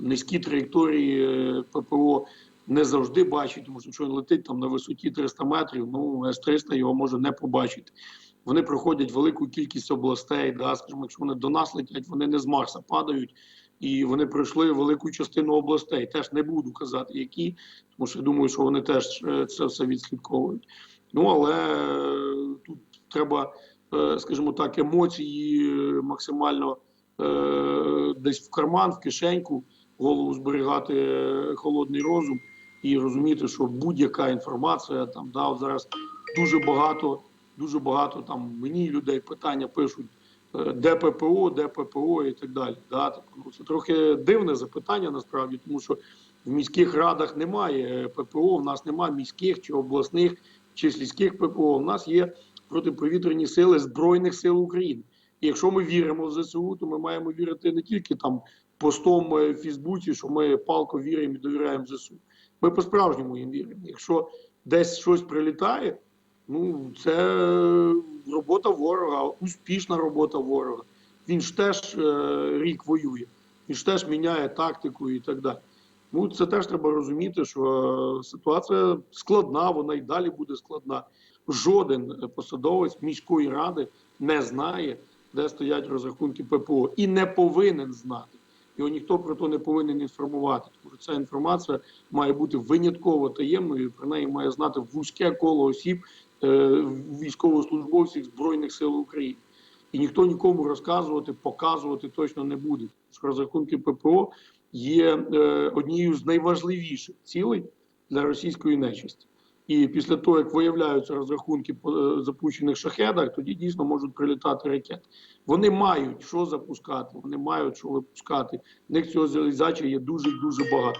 низькі траєкторії е, ППО не завжди бачить, тому що якщо він летить там на висоті 300 метрів, ну С-300 його може не побачити. Вони проходять велику кількість областей, да, скажімо, якщо вони до нас летять, вони не з Марса падають, і вони пройшли велику частину областей. Теж не буду казати, які, тому що я думаю, що вони теж е, це все відслідковують. Ну але е, тут треба, скажімо так, емоції максимально десь в карман, в кишеньку, голову зберігати е, холодний розум і розуміти, що будь-яка інформація там да, от зараз дуже багато, дуже багато там мені людей питання пишуть. е, Де ППО, де ППО і так далі. Да? Так, ну, це трохи дивне запитання насправді, тому що в міських радах немає ППО, в нас немає міських чи обласних чи сільських ППО. У нас є протиповітряні сили Збройних сил України. І якщо ми віримо в ЗСУ, то ми маємо вірити не тільки там постом е, в Фейсбуці, що ми палко віримо і довіряємо ЗСУ. Ми по-справжньому їм віримо. Якщо десь щось прилітає, ну це робота ворога, успішна робота ворога. Він ж теж е, рік воює, він ж теж міняє тактику і так далі. Ну, це теж треба розуміти, що е, ситуація складна, вона і далі буде складна. Жоден е, посадовець міської ради не знає, де стоять розрахунки ППО, і не повинен знати. Його ніхто про то не повинен інформувати. Тому що ця інформація має бути винятково таємною. Про неї має знати вузьке коло осіб е, військовослужбовців Збройних сил України. І ніхто нікому розказувати, показувати точно не буде. Розрахунки ППО є е, однією з найважливіших цілей для російської нечисті. І після того, як виявляються розрахунки по е, запущених шахедах, тоді дійсно можуть прилітати ракети. Вони мають що запускати, вони мають що випускати. В них цього залізяча є дуже дуже багато.